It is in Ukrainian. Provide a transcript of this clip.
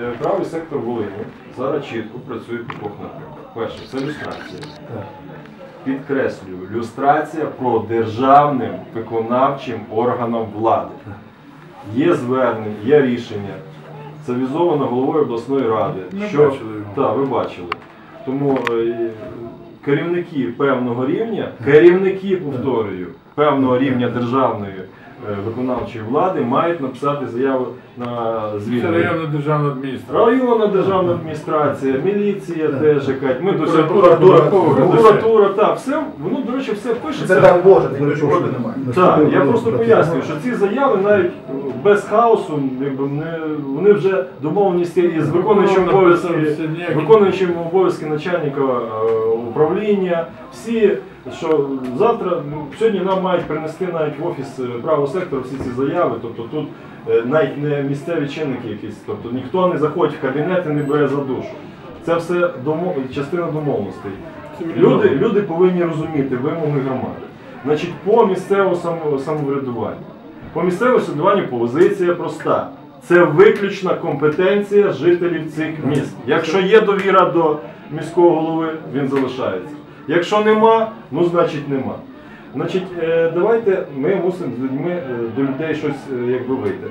Е, Правий сектор Волині зараз чітко працює по двох напрямках. Перше, це люстрація. Підкреслюю, люстрація про державним виконавчим органам влади. Є звернення, є рішення. Це візовано головою обласної ради. Ми що, бачили його. Так, ви бачили. Тому е, керівники певного рівня, керівники, повторюю, певного рівня державної виконавчої влади мають написати заяву на Це звільнення. районна державна адміністрація. Районна державна адміністрація, міліція теж якась. Ми до цього Прокуратура, так, все, воно, до речі, все пишеться. Це дай Боже, нічого немає. Так, я просто пояснюю, що ці заяви навіть без хаосу, якби не вони вже домовленості із виконуючим Ну, обов'язки, виконуючим обов'язки начальника е, управління. Всі, що завтра, ну, сьогодні нам мають принести навіть в офіс е, правого сектору всі ці заяви. Тобто тут е, навіть не місцеві чинники якісь, тобто ніхто не заходить в кабінет і не бере за душу. Це все домов... частина домовленостей. Люди, люди повинні розуміти вимоги громади. Значить, по місцевому самоврядуванню. По місцевому самоврядуванню позиція проста. Це виключна компетенція жителів цих міст. Якщо є довіра до міського голови, він залишається. Якщо нема, ну значить нема. Значить, е, давайте ми мусимо з людьми е, до людей щось е, якби вийти.